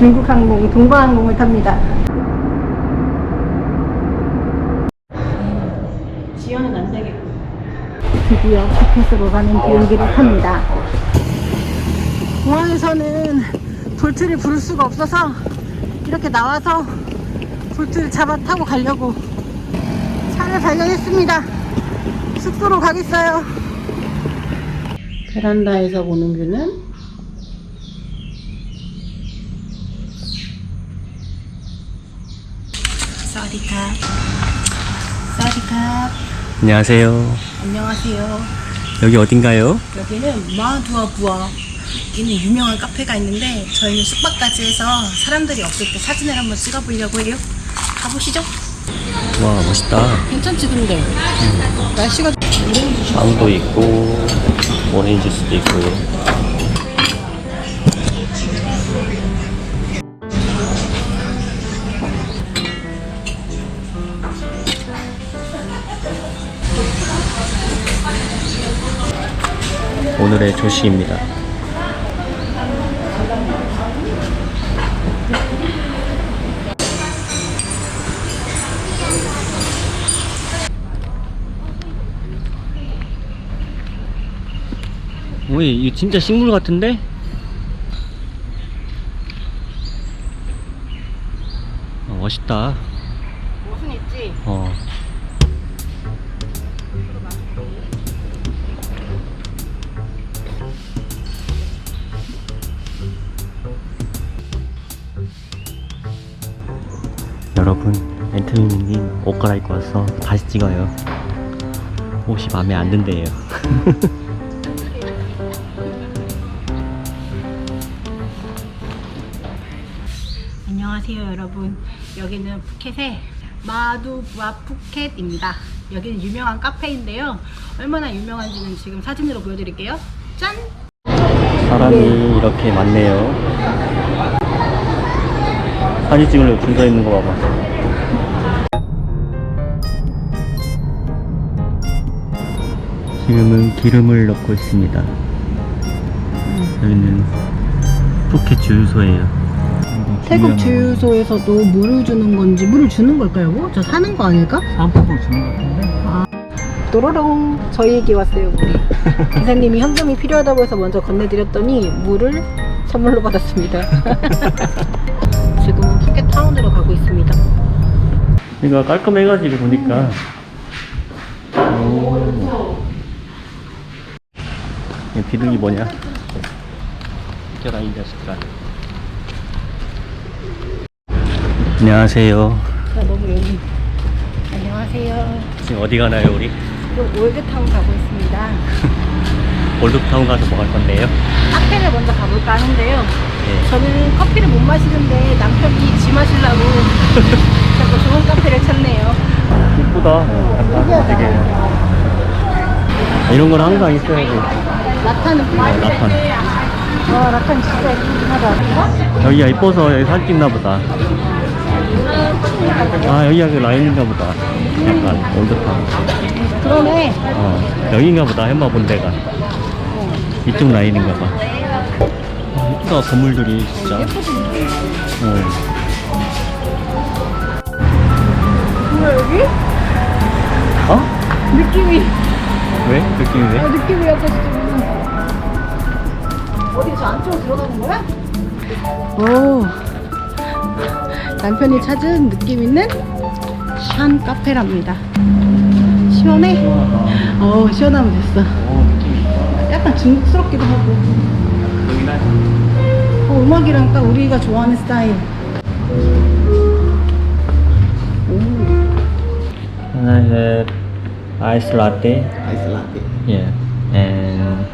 중국 항공, 동방항공을 탑니다. 지연은 안 되겠고. 드디어 푸켓으로 가는 비행기를 탑니다. 공항에서는 볼트를 부를 수가 없어서 이렇게 나와서 볼트를 잡아 타고 가려고 차를 발견했습니다. 숙소로 가겠어요. 베란다에서 보는 뷰는 사디캅 사디캅 안녕하세요. 안녕하세요. 여기 어딘가요? 여기는 마두아부아 있는 유명한 카페가 있는데 저희는 숙박까지 해서 사람들이 없을 때 사진을 한번 찍어보려고 해요. 가보시죠. 와 멋있다. 괜찮지 근데 날씨가 빵도 있고 오렌지 주스도 있고 오늘의 조식입니다. 오이 이거 진짜 식물 같은데? 어, 멋있다. 여러분, 앤틀리님 옷 갈아입고 와서 다시 찍어요. 옷이 마음에 안 든대요. 안녕하세요 여러분 여기는 푸켓의 마두부아 푸켓입니다 여기는 유명한 카페인데요 얼마나 유명한지는 지금 사진으로 보여드릴게요 짠! 사람이 이렇게 많네요. 사진 찍으려고 줄 서 있는 거 봐봐. 지금은 기름을 넣고 있습니다. 여기는 푸켓 주유소예요. 태국 주유소에서도 물을 주는 건지 물을 주는 걸까요? 뭐? 저 사는 거 아닐까? 사은품을 주는 것 같은데? 또로롱 저희에게 왔어요 물이 기사님이 현금이 필요하다고 해서 먼저 건네드렸더니 물을 선물로 받았습니다 지금은 푸켓 타운으로 가고 있습니다 이거 깔끔해가지고 보니까. 이 비둘기 뭐냐? 웃겨라 이 자식아. 안녕하세요. 자 너무 여기 안녕하세요 지금 어디 가나요 우리? 지금 올드타운 가고 있습니다 올드타운 가서 뭐 할 건데요? 카페를 먼저 가볼까 하는데요 네. 저는 커피를 못 마시는데 남편이 지 마시려고 자꾸 좋은 카페를 찾네요 이쁘다. 약간 되게. 이런 건 항상 있어야지. 라타는 어, 라탄. 와 라탄 진짜 예쁘긴 하다 여기가 이뻐서 여기 찍나 보다. 아, 여기가 그 라인인가 보다. 약간 올드타운. 그러네 어, 여긴가 보다. 햄마 본 데가. 이쪽 라인인가 봐. 아, 이쁘다, 건물들이 진짜. 어. 뭐야 여기? 어? 느낌이 왜? 느낌이 아, 왜? 느낌이 약간 진짜 어디 저 안쪽으로 들어가는 거야? 오 남편이 찾은 느낌 있는 샨 카페랍니다 시원해? 어 시원하면 됐어. 약간 중국스럽기도 하고 어, 음악이랑 딱 우리가 좋아하는 스타일 오 Can I have ice latte? Ice latte. Yeah. And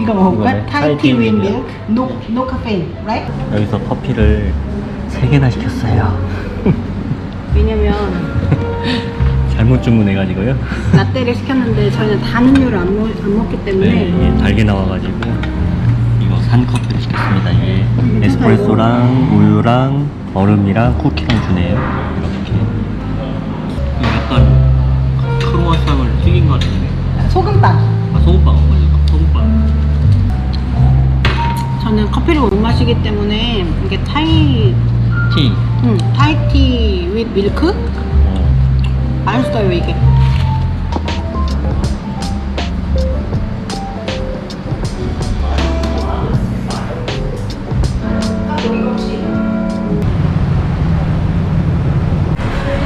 이거 먹을까? 이거네. 타이 타이 티티윈윈 밀크 노, 노 카페인 right? 여기서 커피를 세 개나 시켰어요. 왜냐면 잘못 주문해가지고요. 라떼를 시켰는데 저희는 단 음료를 안, 먹, 안 먹기 때문에 네, 이게 달게 나와가지고 이거 산 커피를 시켰습니다. 이게 에스프레소랑 우유랑 얼음이랑 쿠키랑 주네요. 이렇게. 약간 크로와상을 튀긴 것 같은데. 소금빵 아 소금빵 커피를 못 마시 마시기 때문에 이게 타이, 티. 응, 타이티 윗 밀크? 어. 맛있어요 이게.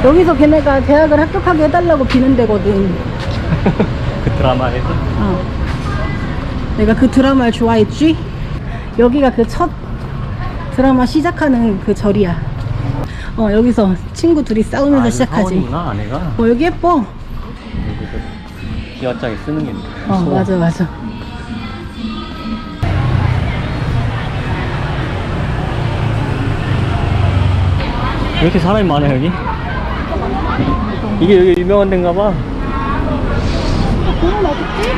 여기서 걔네가 대학을 합격하게 해달라고 비는 데거든. 그 드라마에서? 어. 내가 그 드라마를 좋아했지? 여기가 그 첫 드라마 시작하는 그 절이야. 어, 여기서 친구 둘이 싸우면서 아, 시작하지. 사원이구나, 아내가. 어, 여기 예뻐. 기와장에 쓰는 게. 어, 맞아, 맞아. 왜 이렇게 사람이 많아, 여기? 이게 여기 유명한 데인가 봐. 공원 어딨지?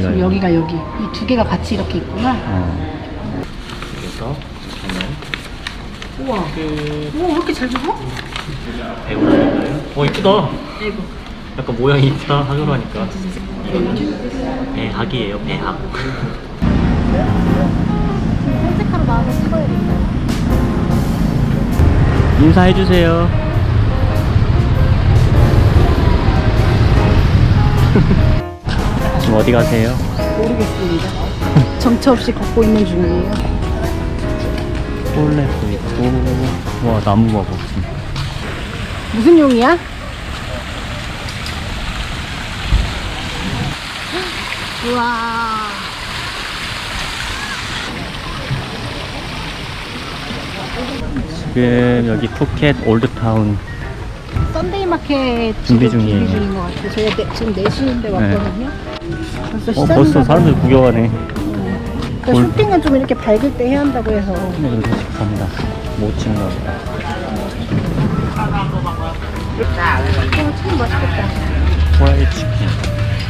지금 우리가 지금 여기가 여기. 이 두 개가 같이 이렇게 있구나. 어. 그래서 저는 우와. 그 우와, 왜 이렇게 잘 적어? 배우라니까요. 어 이쁘다. 아이고. 약간 모양이 이쁘다 하기로 하니까. 배학이에요, 배학. 산책하러 나와서 찍어야 된다. 인사해 주세요. 지금 어디 가세요? 모르겠습니다. 정처 없이 걷고 있는 중이에요. 폴레도 있고, 와 나무 봐봐. 무슨 용이야? 우와. 지금 여기 푸켓 올드타운 썬데이 마켓 준비 지금 중이에요. 준비 중인 것 같아요. 저희가 네, 지금 4시인데 왔거든요. 벌써 어 시작인가 벌써. 사람들 구경하네. 그러니까 올- 쇼핑은 좀 이렇게 밝을 때 해야 한다고 해서 네, 여기 식사입니다. 못 찍나 보다. 어, 참 맛있겠다. 치킨.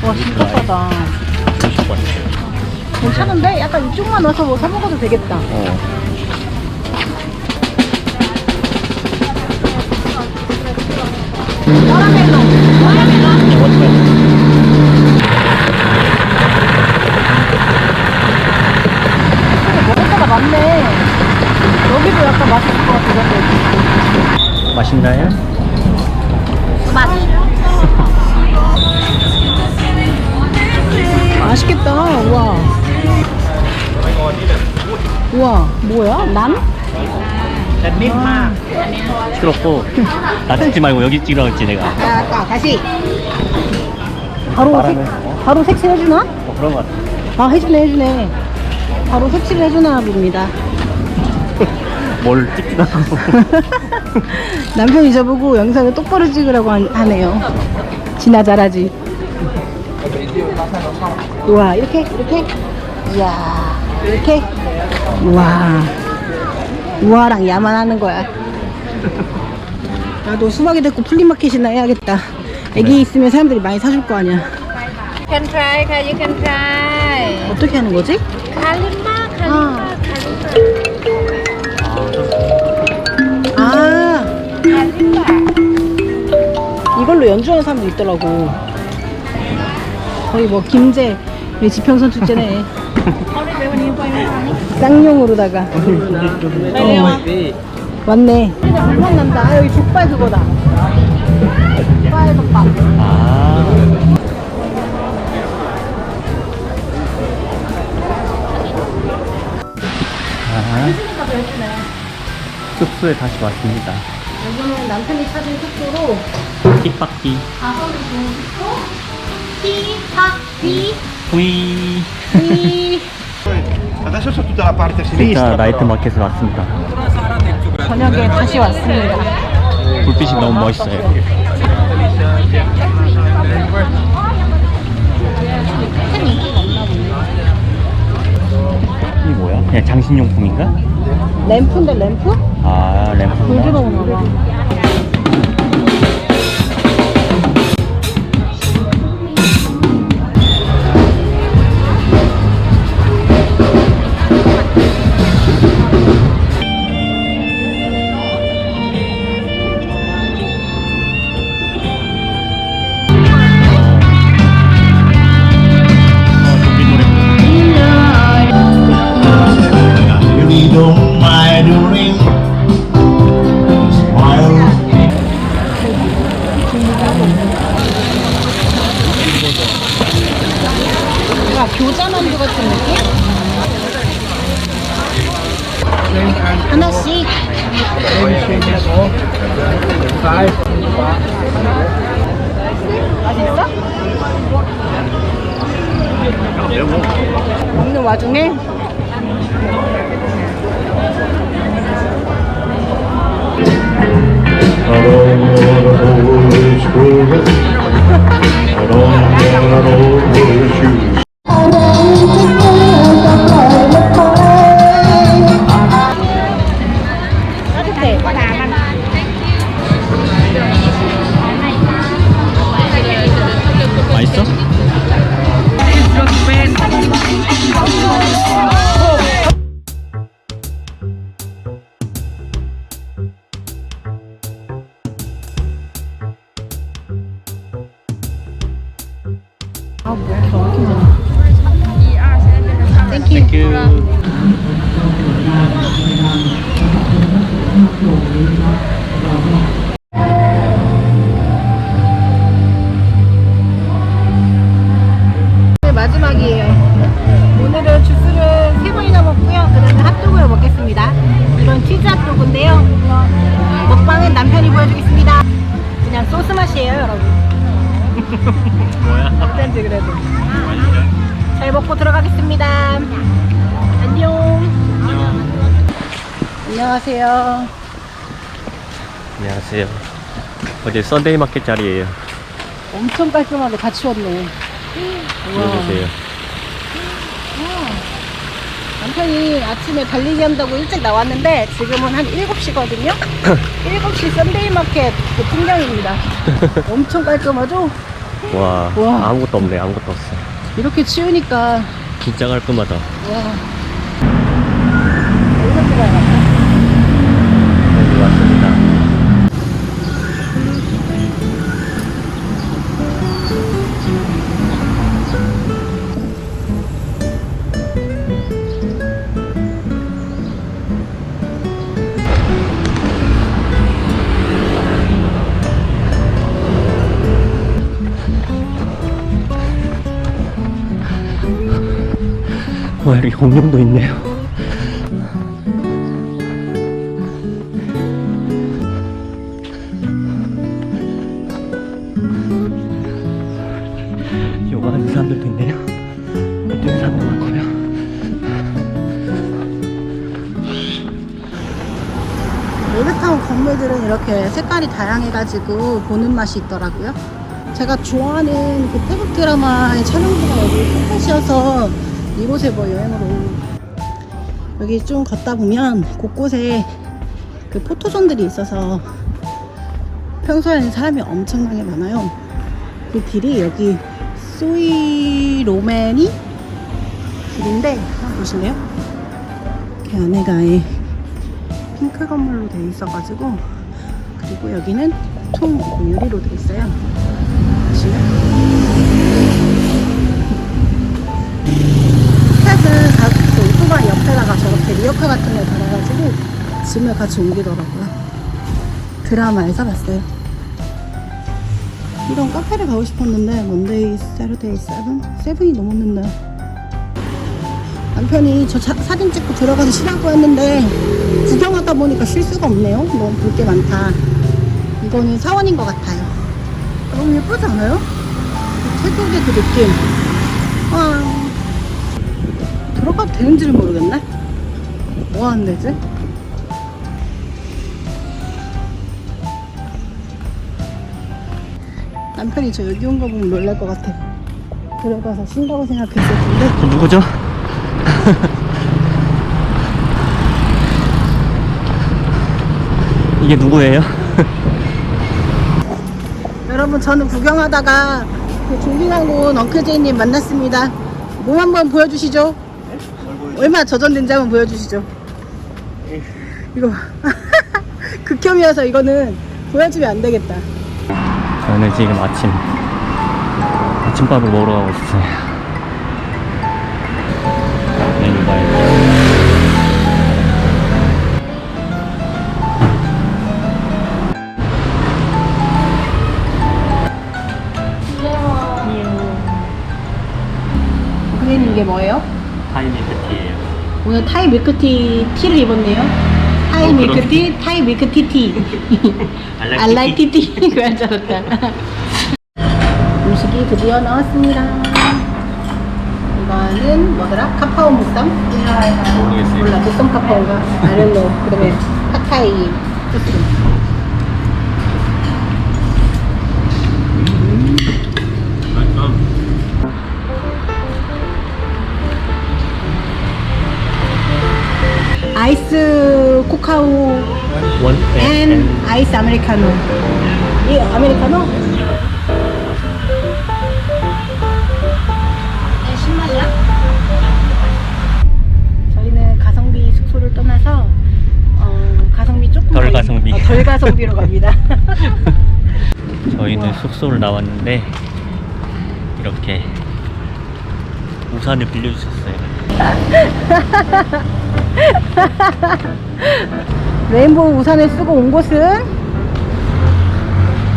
와 진짜 싸다. 50원. 괜찮은데? 약간 이쪽만 와서 뭐 사 먹어도 되겠다. 어. 먹을 거가 많네. 여기도 약간 맛있을 것 같은데. 맛있나요? 맛. 맛있겠다. 우와. 우와, 뭐야? 난? 시끄럽고 나 찍지 말고 여기 찍으라고 했지 내가 자, 아까 다시. 바로 색, 말하네. 어? 바로 색칠 해주나? 어, 그런 거 같아 아, 해주네, 해주네. 바로 색칠을 해주나 봅니다. 뭘 찍지도 않고 남편이 저보고 영상을 똑바로 찍으라고 한- 하네요. 지나 잘하지. 우와, 이렇게, 이렇게. 이야, 이렇게. 우와. 우와랑 야만 하는 거야. 나도 수박이 됐고 플리마켓이나 해야겠다. 애기 네. 있으면 사람들이 많이 사줄 거 아니야. can try, you can try. 어떻게 하는 거지? Kalimba, 아. kalimba, kalimba. 이걸로 연주하는 사람도 있더라고. 거의 뭐 김제 지평선 축제네. 쌍용으로다가. 어. 진짜 불맛 난다. 아, 여기 족발 그거다. 족발 덮밥. 아 아, 숙소에 다시 왔습니다. 여기는 남편이 찾은 숙소로 틱박티 가성비 좋은 숙소 후이 티 Adesso c'è tutta la parte 진짜 sinistra. 나이트 però. 마켓에 왔습니다. 저녁에 다시 왔습니다. 불빛이 너무 멋있어요. 큰 인기가 없나 보네. 이 뭐야? 그냥 장신용품인가? 램프인데 램프? 아 램프구나 언제 먹었나 봐 don't mind 안녕하세요. 안녕하세요. 어제 썬데이 마켓 자리예요. 엄청 깔끔하게 다 치웠네. 보여주세요. 남편이 아침에 달리기 한다고 일찍 나왔는데 지금은 한 7시거든요. 7시 썬데이 마켓 그 풍경입니다. 엄청 깔끔하죠? 와, 우와. 아무것도 없네. 아무것도 없어. 이렇게 치우니까 진짜 깔끔하다. 와. 와, 여기 공룡도 있네요. 요가 하는 사람들도 있네요. 뛰는 사람도 많고요. 웨브타운 건물들은 이렇게 색깔이 다양해가지고 보는 맛이 있더라고요. 제가 좋아하는 그 태국 드라마의 촬영지가 여기 푸켓이어서 이곳에 뭐 여행으로 여기 좀 걷다 보면 곳곳에 그 포토존들이 있어서 평소에는 사람이 엄청나게 많아요. 그 길이 여기 소이 로맨이 길인데 한번 보실래요? 이렇게 안에가 아예 핑크 건물로 되어 있어가지고 그리고 여기는 통 유리로 되어 있어요. 리어카 같은 걸 달아가지고 짐을 같이 옮기더라고요. 드라마에서 봤어요. 이런 카페를 가고 싶었는데 먼데이, 세르데이, 세븐? 세븐이 넘었는 날 남편이 저 사, 사진 찍고 들어가서 쉬라고 했는데 구경하다 보니까 쉴 수가 없네요. 너무 볼 게 많다. 이거는 사원인 것 같아요. 너무 예쁘지 않아요? 그 태국의 그 느낌. 와. 들어가도 되는지를 모르겠네. 뭐 하는 데지? 남편이 저 여기 온 거 보면 놀랄 것 같아. 들어가서 쉰다고 생각했을 텐데. 저 누구죠? 이게 누구예요? 여러분 저는 구경하다가 그 조기광군 엉클제이님 만났습니다. 몸 한번 보여주시죠. 얼마 저전된지 한번 보여주시죠. 이거 극혐이어서 이거는 보여주면 안 되겠다. 저는 지금 아침 아침밥을 먹으러 가고 있어요. 오늘 타이 밀크티 티를 입었네요. 타이 밀크티, 타이 밀크티 티. Like 티티. 그런 줄 알았다. 음식이 드디어 나왔습니다. 이거는 뭐더라? 카카오 무쌈? 모르겠어요. 몰라, 무쌈 카카오가. 아련로. 그 다음에 팟타이 소스. 아이스 코카오 원 앤 아이스 아메리카노. 이 아메리카노? 네, 10만이야? 저희는 가성비 숙소를 떠나서 어, 가성비 조금 덜 가성비. 어, 덜 가성비로 갑니다. 저희는 숙소를 나왔는데 이렇게 우산을 빌려주셨어요. 레인보우 우산을 쓰고 온 곳은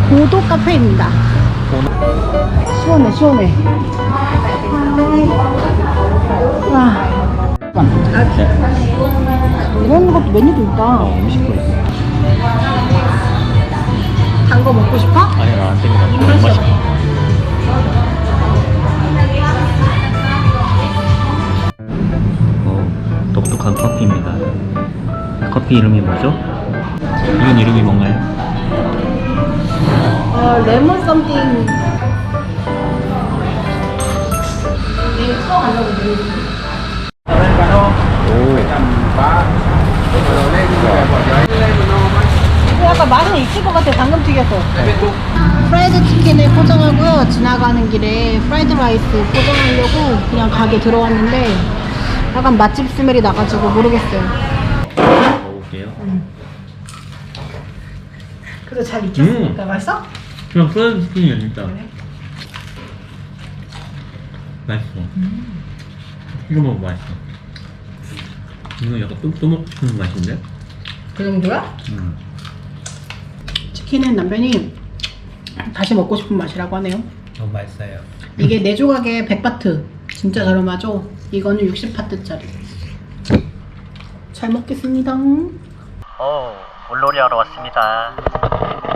고도 카페입니다. 시원해, 시원해. 와, 이런 것도 메뉴도 있다. 어, 음식도 있어. 단 거 먹고 싶어? 아니 나안 됩니다. 너무 입맛이 맛있어. 어, 독특한 커피입니다. 커피 이름이 뭐죠? 이건 이름이 뭔가요? 어, 레몬 썸띵. 내일. 이거 약간 맛은 있을 것 같아, 방금 튀겨서. 프라이드 치킨을 포장하고요. 지나가는 길에 프라이드 라이스 포장하려고 그냥 가게 들어왔는데 약간 맛집 스멜이 나가지고 모르겠어요. 먹어볼게요. 그래도 잘 익혔으니까 맛있어? 그냥 프라이드 치킨이야 진짜. 맛있어. 이거 먹으면 맛있어. 이거 약간 똠똠 맛인데? 그 정도야? 음. 치킨은 남편이 다시 먹고 싶은 맛이라고 하네요. 너무 맛있어요. 이게 네 조각에 100바트. 진짜 저렴하죠? 이거는 60바트짜리. 잘 먹겠습니다. 어, 물놀이 하러 왔습니다.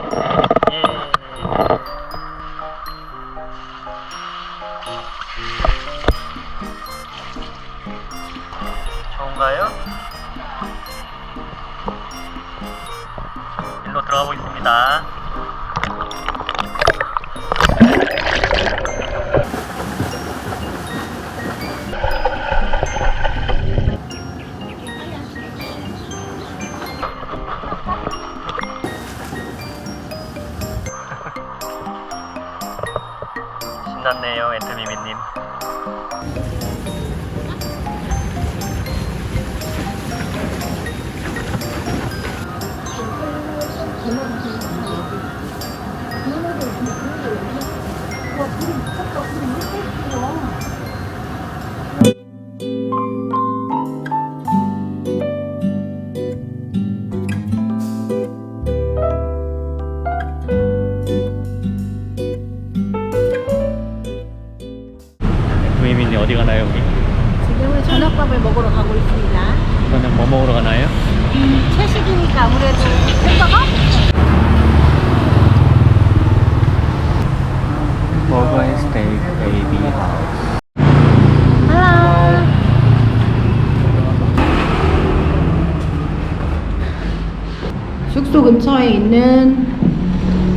근처에 있는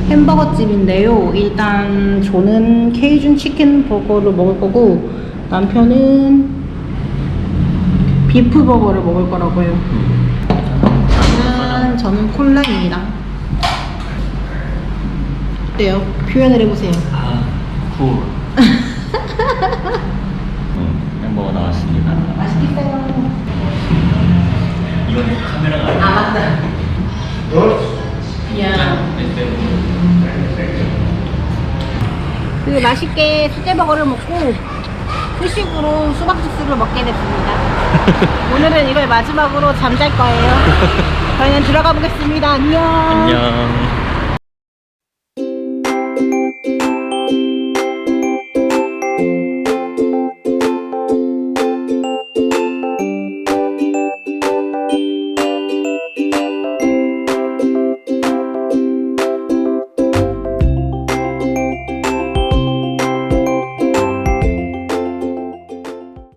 햄버거 집인데요. 일단 저는 케이준 치킨 버거를 먹을 거고 남편은 비프 버거를 먹을 거라고요. 저는 저는 콜라입니다. 어때요? 표현을 해보세요. 아, 쿨. 음, 햄버거 나왔습니다. 맛있겠어요. 이건 카메라가 아니야. 아 맞다. 야. 그 맛있게 수제버거를 먹고 후식으로 수박 주스를 먹게 됐습니다. 오늘은 이걸 마지막으로 잠잘 거예요. 저희는 들어가 보겠습니다. 안녕. 안녕.